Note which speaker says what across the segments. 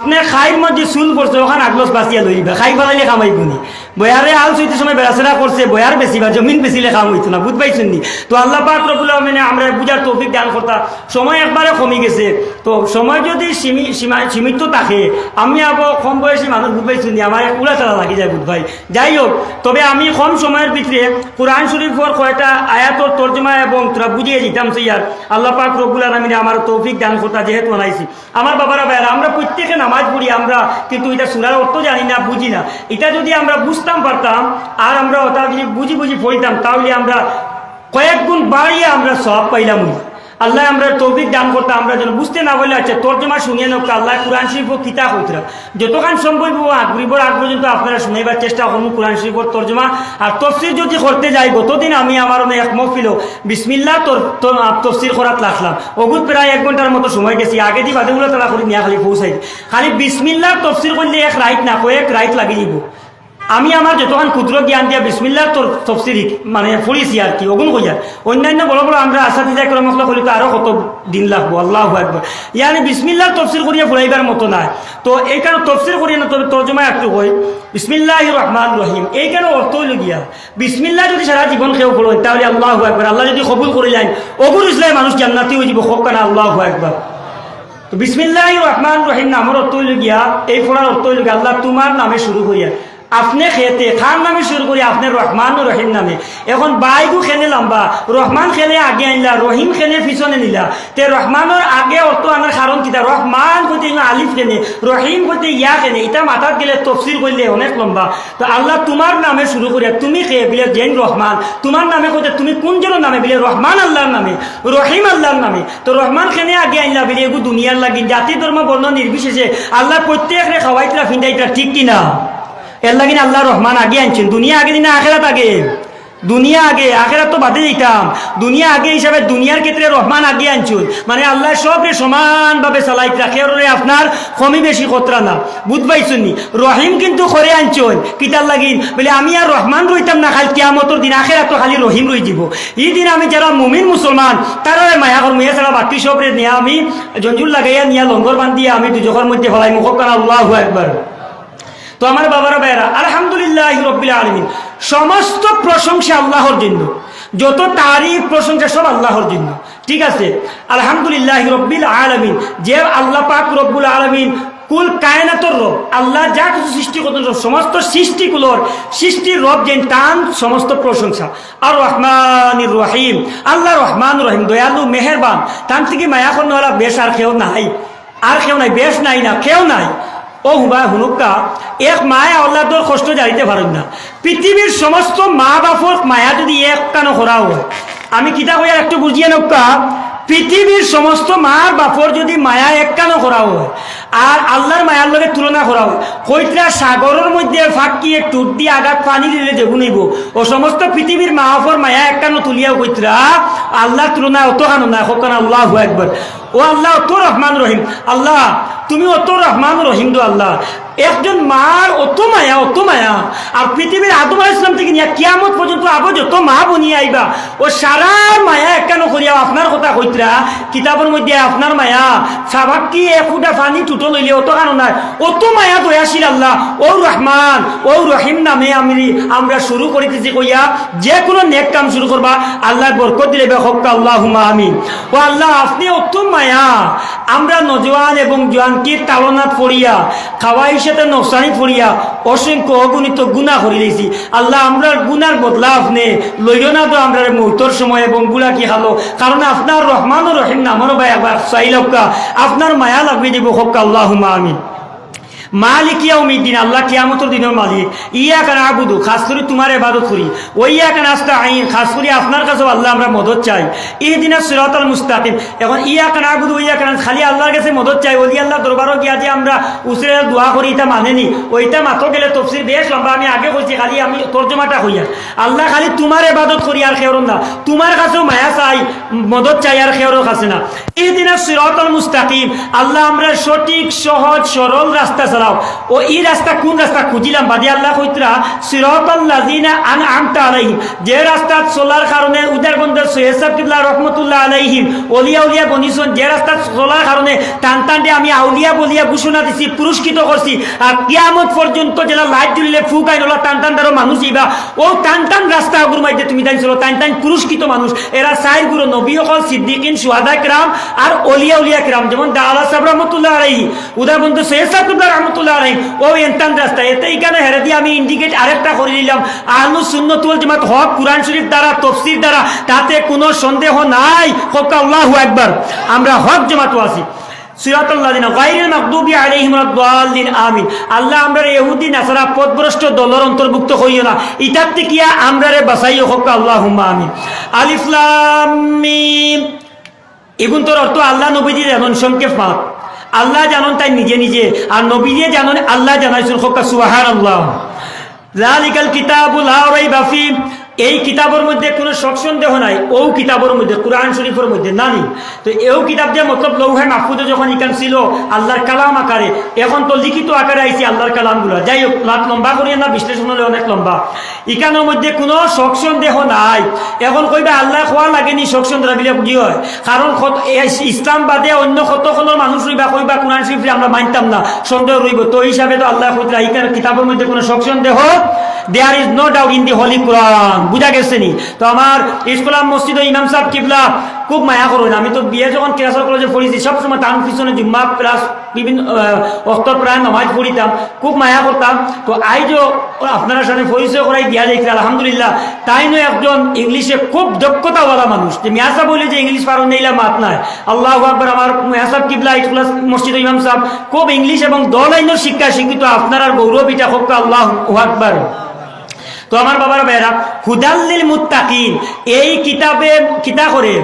Speaker 1: আপনি খাইর মধ্যে চুল পড়ছে ওখানে আগলস বাঁচিয়া লইবা। খাই ফেলাইলে কামাইব নি। বয়ারে আল চৈতে সময় বেড়াচেরা করছে, বয়ার বেশিবা জমিন বেশিলে কাম হইতো না বুঝ পাইছেন নি তো আল্লাহ পাক রবুল মানে আমরা বুঝার তৌফিক দান করতা। সময় একবারে কমে গেছে। তো সময় যদি সীমিত থাকে, আমি আবার কম বয়সী মানুষ বুঝ পাইছেন নি আমার উড়া চালা লাগি যায় বুধ ভাই যাই হোক, তবে আমি কম সময়ের ভিতরে কোরআন শরীফর কয়টা আয়াতর তর্জমা এবং তোরা বুঝিয়ে দিতাম ইয়ার আল্লাহ পাক রবুল আলমিনে আমার তৌফিক দান করতা, যেহেতু বানাইছি। আমার বাবারা ভাইয়ারা, আমরা প্রত্যেকে নামাজ পড়ি, আমরা কিন্তু এটা শোনার অর্থ জানি না, বুঝি না। এটা যদি আমরা বুঝতাম পারতাম, আর আমরা ওটা যদি বুঝি বুঝি পড়িতাম, তাহলে আমরা কয়েক গুণ বাড়িয়ে আমরা সব পাইলাম আল্লাহ আমরা তৌফিক দান করতাম আমরা যেন বুঝতে না বলে আচ্ছা তর্জমা শুনিয়ে নোক আল্লাহ কোরআন শরীফ কিতা হইতরা যতক্ষণ সম্ভব আগ্রিবর আগ পর্যন্ত আপনারা শুনাইবার চেষ্টা করুন, কোরআন শরীফর তর্জমা। আর তফসির যদি করতে যাই গতদিন আমি আমার এক মহফিল বিসমিল্লা তফসির করাত লাগলাম অগুত প্রায় এক ঘণ্টার মতো সময় গেছি, আগে দি বাদেগুলো তারা করে, নিয়ে খালি পৌঁছাই। খালি বিসমিল্লার তফসির করলে এক রাইট না, কয়েক রাইট লাগি দিব। আমি আমার যতক্ষণ ক্ষুদ্র জ্ঞান দিয়া বিসমিল্লার তফসিরি মানে ফুরিছি আর কি ওগুন কইয়া। অন্যান্য বড় বড় আমরা আশা দিজা করে মশলা করি তো আরও কত দিন লাগবো, আল্লাহ একবার ইয়ানি বিসমিল্লার তফসির করিয়া ফুরাইবার মতো নাই। তো এই কারণে তফসির করিয়া না তবে তর্জমা একটু কই, বিসমিল্লাহ রহমান রহিম। এই কেন অর্থ হইল গিয়া? বিসমিল্লাহ যদি সারা জীবন খেয়েও পড়ো তাহলে আল্লাহ একবার আল্লাহ যদি কবুল করে যায় অগুর ইসলাম মানুষ জান্নাতি হয়ে যাব হোক কেন আল্লাহ একবার তো বিসমিল্লাহ রহমান রহিম নামের অর্থ গিয়া, এই ফোড়ার অর্থ হইল গিয়া, আল্লাহ তোমার নামে শুরু করিয়া। আপনি খেতে খান নামে শুরু করি, আপনি রহমান ও রহিম নামে। এখন বাইগু খেলে লম্বা, রহমান খেলে আগে আনলা রহিম খেলে পিছনে নিলা। তে রহমানের আগে অর্থ আনার কারণ কিতা রহমান কইতে আলিফ কেনে রহিম কইতে ইয়া কেনে এটা মাথাত গেলে তফসির করলে অনেক লম্বা। তো আল্লাহ তোমার নামে শুরু করিয়া, তুমি খেয়ে বিলে জেন রহমান তোমার নামে কইতে তুমি কোন নামে বিলে রহমান আল্লাহর নামে রহিম আল্লাহর নামে। তো রহমান খেনে আগে আনলা বিলে এগু দুনিয়ার লাগি, জাতি ধর্ম বর্ণ নির্বিশেষে আল্লাহ প্রত্যেক রে খাওয়াইতরা ফিন্দাইতরা ঠিক কিনা? এর লাগিন আল্লাহ রহমান আগে আনছেন। দুনিয়া আগে দিনে আখেরাত আগে। দুনিয়া আগে, আখেরাত তো বাদে দিতাম। দুনিয়া আগে হিসাবে দুনিয়ার ক্ষেত্রে রহমান আগে আনছুন। মানে আল্লাহ সবরে সমানভাবে চালাইত রাখে, ওরে আপনার কমই বেশি খতরা না। বুঝ পাইছুনি রহিম কিন্তু করে আনছুন। কিতার লাগিন বলে, আমি আর রহমান রইতাম না, খালি কিয়ামতর দিন আখেরাত তো খালি রহিম রই দিব এই দিন আমি যারা মুমিন মুসলমান তারা মায়া কর মেয়ে ছাড়া বাকি সবরে নিয়ে আমি জঞ্জুর লাগাইয়া নিয়া লঙ্গর বান্ধিয়া আমি দুজখর মধ্যে ফলাই মুখ কানা আল্লাহ একবার তো আমার বাবারা ভাইরা আলহামদুলিল্লাহ রব্বিল আলমিন। সমস্ত প্রশংসা আল্লাহর জন্য। যত তারিফ, প্রশংসা সব আল্লাহর জন্য। ঠিক আছে? আলহামদুলিল্লাহ রব্বিল আলমিন। যে আল্লাহ পাক রব্বুল আলমিন কুল কায়নাতর রব, আল্লাহ যা কিছু সৃষ্টি করতেন সমস্ত সৃষ্টিগুলোর, সৃষ্টির রব যে টান সমস্ত প্রশংসা। আর রহমানির রহিম। আল্লাহ রহমান রহিম, দয়ালু, মেহেরবান। তান থেকে মায়া কর্ণওয়ালা বেশ আর কেউ নাই। আর কেউ নাই, বেশ নাই না, কেউ নাই। ও হুবা হুনুকা এক মায়া আল্লাহর কষ্ট জানিতে পারেন না। পৃথিবীর সমস্ত মা বাপর মায়া যদি এক কানো করা হয়। আমি কিতা কইয়া একটু বুঝিয়ে নৌকা পৃথিবীর সমস্ত মার বাপর যদি মায়া এক কানো করা হয়, আর আল্লাহর মায়ার লগে তুলনা করা হয় কইতরা সাগরের মধ্যে ফাঁকিয়ে টুট দিয়ে আঘাত, পানি দিলে যেগু নিব ও সমস্ত পৃথিবীর মা বাপর মায়া এক কানো তুলিয়া কইতরা আল্লাহর তুলনায় অত কানো না হোকান আল্লাহ একবার ও আল্লাহ, অত রহমান রহিম। আল্লাহ, তুমি অত রহমান রহিম দো আল্লাহ। একজন মার অত মায়া অত মায়া। আর পৃথিবীর আদম ইসলাম থেকে নিয়ে কিয়ামত পর্যন্ত আবো যত মা বনিয়ে আইবা, ও সারা মায়া একানো করিয়া আপনার কথা কইতরা, কিতাবের মধ্যে আপনার মায়া সাবাক কি একুটা পানি টুটো লইলে অত কারণ নাই। অত মায়া দয়াশীল আল্লাহ, ও রহমান, ও রহিম নামে আমি আমরা শুরু করিতেছি কইয়া যে কোনো নেক কাম শুরু করবা, আল্লাহ বরকত দিলে বেহক আল্লাহ হুমা আমিন। ও আল্লাহ, আপনি অত মায়া আমরা নজওয়ান এবং জোয়ানকে তালনা পড়িয়া খাওয়াই সাথে নকশানি পড়িয়া অসংখ্য অগণিত গুণা করে দিয়েছি। আল্লাহ আমরার গুনার বদলা আপনি লইও না তো আমরা মুহূর্তর সময় এবংগুলা কি হালো? কারণ আপনার রহমান ও রহিম নামর ভাই আবার আপনার মায়া লাগবে দিব, হক আল্লাহ আমিন। মালিক ইয়াউমিদ্দিন, আল্লাহ কিয়ামতের দিনের মালিক। ইয়া কান আবুদু খাস করে তোমার ইবাদত করি। ওই ইয়া খাস করে আপনার আল্লাহ আমরা মদত চাই। এই মুস্তাকিম। এখন ইয়া আবুদু ইয়া খালি আল্লাহর কাছে মদত চাই। ওলি আল্লাহ দরবারও গিয়া যে আমরা উসরে দোয়া করি, এটা মানেনি ওইটা মাথো গেলে তফসির বেশ লম্বা। আমি আগে কইছি, খালি আমি তর্জমাটা হইয়া আল্লাহ খালি তোমার ইবাদত করি আর খেয়র না। তোমার কাছেও মায়া চাই, মদত চাই আর খেয়রও কাছে না। এই দিনে সিরাতাল মুস্তাকিম। আল্লাহ আমরা সঠিক, সহজ, সরল রাস্তা চালাও ও এই রাস্তা কোন রাস্তা খুঁজিলাম? বাদি আল্লাহ কইতরা, সিরাতাল্লাযিনা আনআমতা আলাইহিম। যে রাস্তা চলার কারণে উদারবন্দের সৈয়দ কিবলা রহমতুল্লাহ আলাইহিম, অলিয়া উলিয়া বনিসন যে রাস্তা চলার কারণে টান টান দিয়ে আমি আউলিয়া বলিয়া ঘোষণা দিছি, পুরস্কৃত করছি, আর কিয়ামত পর্যন্ত যেটা লাইট জ্বলিলে ফুক আইন ওলা টান টান দ্বারা মানুষ ইবা। ও টান টান রাস্তা আগুর মাইতে তুমি তাই চলো টান টান পুরস্কৃত মানুষ। এরা চাই গুরু নবী অকল সিদ্দিকিন, সুহাদা কিরাম, আর অলিয়া উলিয়া কিরাম, যেমন দাওয়ালা সাহেব রহমতুল্লাহ আলাইহি। উদারবন্ধু সৈয়দ সাহেবুল্লাহ রহমতুল্লাহ আলাইহি, ও এনতান রাস্তা এতে এখানে হেরে দিয়ে আমি ইন্ডিকেট আরেকটা করে দিলাম আহলু সুন্নতুল জামাত হক কুরআন শরীফ দ্বারা, তফসির দ্বারা, তাতে কোনো সন্দেহ নাই। আল্লাহু একবার আমরা হক জামাত আছি। অন্তর্ভুক্ত এগুন তোর অর্থ আল্লাহ নবীজি জানন সংক্ষেপ মাপ আল্লাহ জানন তাই নিজে নিজে, আর নবীজে জানন আল্লাহ জানাইছেন হোকা সুবাহান আল্লাহ জালিকাল কিতাবুল লা বাফি এই কিতাবের মধ্যে কোনো শক সন্দেহ নাই, ও কিতাবের মধ্যে, কোরআন শরীফের মধ্যে নানি তো এও কিতাব যে মতলব লৌহে মাহফুজে যখন ইকান ছিল, আল্লাহর কালাম আকারে, এখন তো লিখিত আকারে আইছে আল্লাহর কালামগুলো। যাই হোক, লাভ লম্বা করিয়ে না, বিশ্লেষণ হলে অনেক লম্বা। ইকানোর মধ্যে কোনো শক সন্দেহ নাই। এখন কইবা আল্লাহ খোয়া লাগেনি শক সন্দেহ বিলে বুঝি হয়? কারণ ইসলাম বাদে অন্য কতক্ষণের মানুষ রইবা, কইবা কোরআন শরীফ আমরা মানতাম না, সন্দেহ রইব। তো হিসাবে তো আল্লাহ কিতাবের মধ্যে কোনো শক সন্দেহ there is no doubt in the holy Quran বুঝা গেছে নি। তো আমার ইসলাম মসজিদ ইমাম সাহেব কিবলা খুব মায়া করুন। আমি তো বিয়ে যখন কেরাসর কলেজে পড়েছি, সবসময় তার পিছনে জুম্মা প্লাস বিভিন্ন অস্তর প্রায় নামাজ পড়িতাম, খুব মায়া করতাম। তো আইজও আপনারা সামনে পরিচয় করাই দিয়া দেখছি আলহামদুলিল্লাহ, তাই নয় একজন ইংলিশে খুব দক্ষতাওয়ালা মানুষ। যে মিয়াসা বলে যে ইংলিশ পারো নেইলা মাত নাই। আল্লাহ আকবর, আমার মিয়াসাব কিবলা ইসলাম মসজিদ ইমাম সাহেব, খুব ইংলিশ এবং দল আইনের শিক্ষা শিক্ষিত। আপনার গৌরব এটা হোক আল্লাহ আকবর। তো আমার বাবার বেড়া হুদাল্লিল মুত্তাকিন এই কিতাবে কিতা করে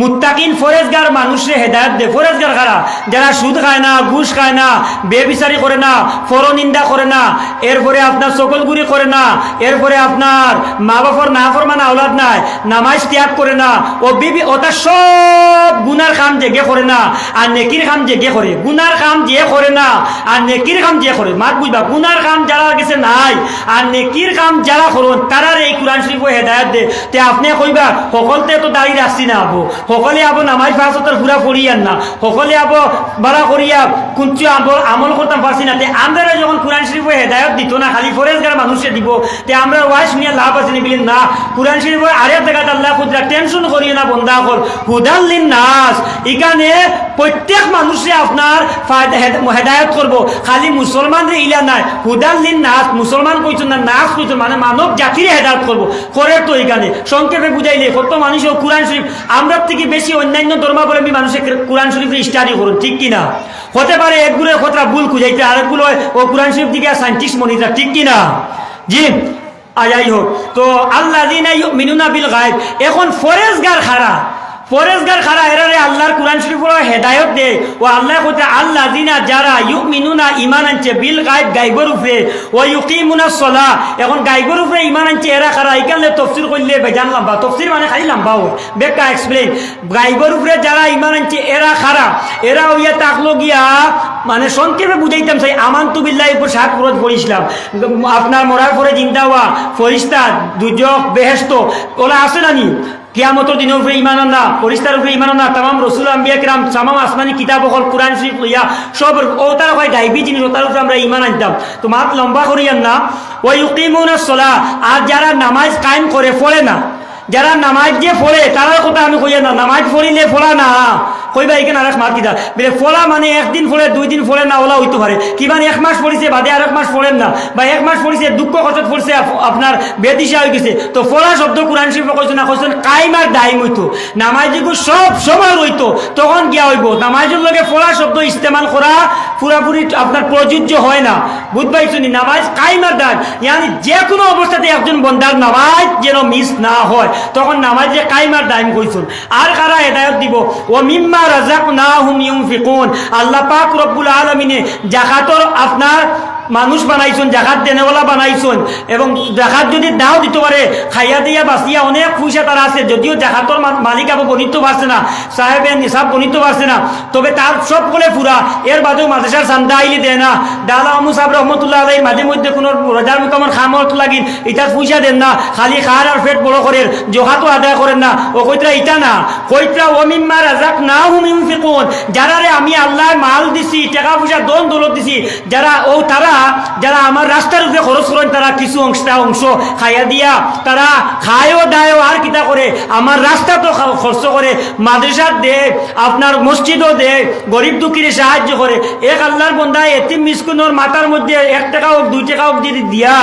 Speaker 1: মুত্তাকিন ফরেজগার মানুষে হেদায়ত দে। ফরেজগার খারা যারা সুদ খায় না, ঘুষ খায় না, বেবিচারি করে না, ফরনিন্দা করে না, এরপরে আপনার সকলগুড়ি করে না, এরপরে আপনার মা বাবার না ফরমানা আওলাদ নাই, নামাজ ত্যাগ করে না, ও বিবি ওটা সব গুনার কাম জেগে করে না, আর নেকির কাম জেগে করে। গুনার কাম যে করে না, আর নেকির কাম যে করে। মাত বুঝবা, গুনার কাম যারা গেছে নাই, আর নেকির কাম যারা করুন, তারার এই কোরআন শরীফ হেদায়ত দে। তে আপনি কইবা, সকলতে তো দাঁড়িয়ে রাখছি না, আবো। সকলে আবো নামাজ ফাঁসতর ফুরা ফুরিয়ান না। সকলে আবো বাড়া করিয়া কুঞ্চু আমল আমল করতাম পারছি না। আমরা যখন শরীফ হেদায়ত দিত না, খালি ফরেজগার মানুষে দিব, তে আমরা শুনিয়া লাভ আছে নিবিলি না শরীফ আরে আল্লাহ টেনশন না বন্ধা নাস এখানে প্রত্যেক মানুষে আপনার হেদায়ত করব। খালি ইলা নাই। হুদাল্লিন নাস মুসলমান কইছেন না, নাস কইছেন মানে মানব জাতির হেদায়ত করব। করে তো এখানে। সংক্ষেপে বুঝাইলে, কত মানুষ ও কোরআন শরীফ আমরা থেকে বেশি অন্যান্য ধর্মাবলম্বী মানুষের কোরআন শরীফের স্টাডি করুন, ঠিক কিনা? হতে পারে একগুলো কথা ভুল খুঁজাইতে আরেকগুলো ও কোরআন শরীফ দিকে সাইন্টিস্ট মনিরা ঠিক কিনা? জি যাই হোক। তো আল্লাহ মিনুনা বিল গায়েব, এখন ফরেজগার খারা ফরেজগার খারা এরারে আল্লাহর কোরআন শরীফের হেদায়ত দে ও আল্লাহ কইতে আল্লাহ দিনা যারা ইউমিনুনা ইমান আনছে, বিল গায়েব গাইবর উপরে, ও ইউকিমুনা সলা এখন গাইবর উপরে ইমান আনছে, এরা খারা ইকালে তফসির করলে বেজান লম্বা। তফসির মানে খালি লম্বা হোক বেকা এক্সপ্লেন গাইবর উপরে যারা ইমান আনছে, এরা খারা। এরা ওইয়া তাকলো গিয়া মানে সংক্ষেপে বুঝাইতাম চাই আমান তু বিল্লাহ উপর সাত ফরজ পড়িছিলাম। আপনার মরার পরে চিন্তা হওয়া ফরিস্তা, দুজক বেহেস্ত ওরা আসে না নি? কিয়ামতর দিনের উপরে ইমান আনা ফরিস্তার উপরে ইমান আনা তামাম রসুল, আম্বিয়া কিরাম, তামাম আসমানি কিতাব হল কোরআন শরীফ লইয়া সব ও তার হয়, গাইবি জিনিস ও তার উপরে আমরা ইমান আনতাম। তো মাত লম্বা করিয়ান না ওই ইউকিমুনা সলা আর যারা নামাজ কায়েম করে, ফলে না। যারা নামাজ যে ফলে তারার কথা আমি কইয়া না, নামাজ ফলিলে ফলা না। কইবা এখানে আরেক মাত কিতা বলে ফলা মানে একদিন ফলে দুই দিন ফলে না, ওলা হইতে পারে। কি মানে এক মাস পড়িছে, বাদে আর এক মাস ফলেন না। বা এক মাস পড়িছে, দুঃখ কষ্ট পড়ছে, আপ- আপনার বেদিশা হয়ে গেছে। তো ফলা শব্দ কোরআন শরীফে কইছে না, কইছেন কাইম আর দাইম হইতো। নামাজ সব সময় রইতো। তখন গিয়া হইব? নামাজের লগে ফলা শব্দ ইস্তেমাল করা পুরাপুরি আপনার প্রযোজ্য হয় না। বুঝবাই শুনি, নামাজ কাইম আর দান ইয়ানি যে কোনো অবস্থাতে একজন বন্দার নামাজ যেন মিস না হয়। তখন নামাজে কাইমার দায়ম কইছুন আর কারা হেদায়ত দিব? ও মিম্মা রাজাক না হুম ইউম ফিকুন আল্লাহ পাক রব্বুল আলমিনে জাকাতর আপনার মানুষ বানাইছুন, জাকাত দেনেওয়ালা বানাইছুন, এবং জাকাত যদি দাও দিতে পারে, খাইয়া দিয়া বাঁচিয়া অনেক পয়সা তারা আছে, যদিও জাকাতর মালিক আবার গণিত পারছে না, সাহেবে নিসাব গণিত পারছে না, তবে তার সব করে পুরা এর বাদেও মাদ্রাসার চান্দা আইলি দেয় না ডালা আমু সাহেব রহমতুল্লাহ আলাই মাঝে মধ্যে কোনো রোজার মুকামর খামত লাগিন ইটার পয়সা দেন না, খালি খার আর পেট বড় করেন জোহাতো আদায় করেন না ও কইতরা ইটা না কইতরা ওমিম্মা রাজাক না হুমিম ফিকুন যারা রে আমি আল্লাহ মাল দিছি, টাকা পয়সা দন দৌলত দিছি যারা ও তারা যারা আমার রাস্তার উপরে খরচ করেন, তারা কিছু অংশটা অংশ খাইয়া দিয়া, তারা খায়ও দায়ও আর কিতা করে, আমার রাস্তা তো খরচ করে মাদ্রাসার দে, আপনার মসজিদও দে, গরিব দুঃখীরে সাহায্য করে, এক আল্লাহর বন্ধায় এতিম মিসকুনোর মাথার মধ্যে এক টাকা হোক, দুই টাকা হোক যদি দিয়া,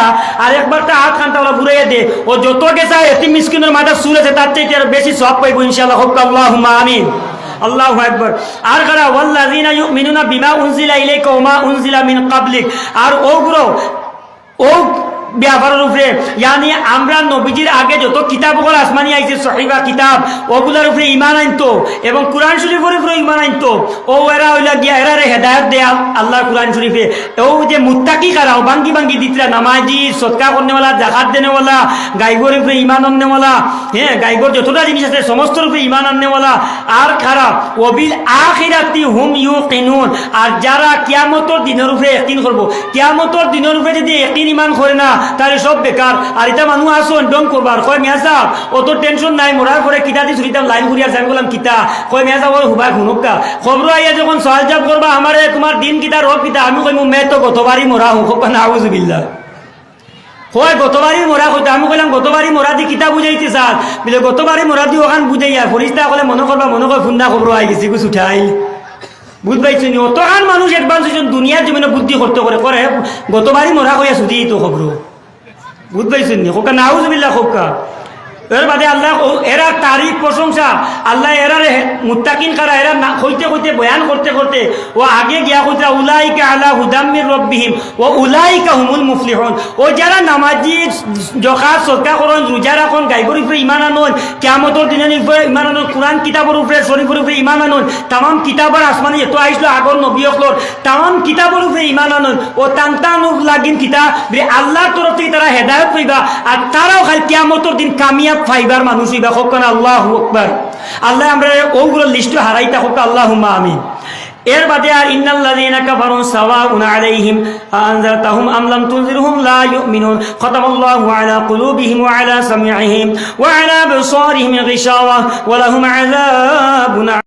Speaker 1: আর একবার তা হাত খানটা ওরা ঘুরাইয়া দে, ও যত গেছা এতিম মিসকিনের মাথার সুর আছে, তার চাইতে আর বেশি সব পাইব, ইনশাআল্লাহ, হোক আল্লাহ আমিন। আল্লাহু একবার আর কারা, ওয়াল্লাযিনা ইউমিনুনা বিমা উনজিলা ইলাইকা ওয়া মা উনজিলা মিন কাবলিক আর ওগুলো ও ব্যাপারের উপরে। ইয়ানি আমরা নবীজির আগে যত কিতাবগুলো আসমানি আইছে, সহিবা কিতাব, ওগুলোর উপরে ইমান আনতো এবং কোরআন শরীফের উপরে ইমান আনতো। ও এরা হইলা গিয়া এরারে হেদায়ত দেয় আল্লাহ কোরআন শরীফে। ও যে মুত্তাকি কারাও বাঙ্গি বাঙ্গি দিতরা, নামাজি সৎকা করনেওয়ালা, জাকাত দেনেওয়ালা, গাইগর উপরে ইমান আননেওয়ালা হ্যাঁ গাইগর যতটা জিনিস আছে সমস্তর উপরে ইমান আননেওয়ালা। আর খারাপ ওবিল আখিরাতি হুম ইউ কিনুন আর যারা কিয়ামতর দিনের উপরে একদিন করব, কিয়ামতর দিনের উপরে যদি একদিন ইমান করে না তাহলে সব বেকার। আর এটা মানুষ আসুন ডং করবার কয়, মেয়া সাহ অত টেনশন নাই মোরার পরে কিতা দি ছুটিতাম লাইন ঘুরিয়া আমি বললাম কিতা। কয়, মেয়া সাহ হুবাই শুনুকা খবর আইয়া যখন সহাল জাপ করবা আমারে তোমার দিন কিতা রোগ কিতা, আমি কই মে তো গতবারই মোরা হুঁ খোকা না, আউজুবিল্লাহ। হয় গতবারই মোরা হইতো আমি কইলাম গতবারই মোরা দি কিতা বুঝাইতে চাল। বলে গতবারই মোরা দি ওখান বুঝাইয়া ফরিস্তা কলে মনে করবা মনে কর ফুন্না খবর আই গেছি গুছ উঠাই। বুঝ পাইছি অতখান মানুষ হয়েছেন দুনিয়ার জমিনে বুদ্ধি করতে করে করে গতবারই মোরা হইয়া শুধু তো খবর বুঝ পাইছেন নি? খোকা নাউজবিল্লা খোকা। এর বাদে আল্লাহ এরা তারিখ প্রশংসা। আল্লাহ এরা মুত্তাকিন কারা, এরা হইতে হইতে বয়ান করতে করতে, ও আগে গিয়া কইতা, উলাইকা আলা হুদাম্মির রব্বিহিম, ও উলাইকা হুমুল মুফলিহুন। ও যারা নামাজি সদকা রোজা রাখন, গাইবর উপরে ইমান আনন, কিয়ামতর দিনের উপরে ইমান আনন, কোরআন কিতাবের উপরে, শরীফের উপরে ইমান আনন, তামাম কিতাবের আসমানে এত আইসলো আগর নবী অকলর, তামাম কিতাবের উপরে ইমান আনন, ও টানটান লাগিন কিতাব আল্লাহর তরফ থেকে তারা হেদায়ত পাইবা, আর তারাও খালি কিয়ামতর দিন কামিয়াব ফাইবার মানুষ হইবা হোক আল্লাহ আকবার। আল্লাহ আমরা ওগুলো লিস্ট হারাইতা হোক আল্লাহ আমিন। এর বাদে আর ইন্নাল্লাযীনা কাফারু সাওয়াউন আলাইহিম আনজারতাহুম আম লাম তুনজিরহুম লা ইউমিনুন। খতামাল্লাহু আলা কুলুবিহিম ওয়া আলা সামি'ihim ওয়া আলা আবসারিহিম গিশাওয়া। ওয়া লাহুম আযাবুন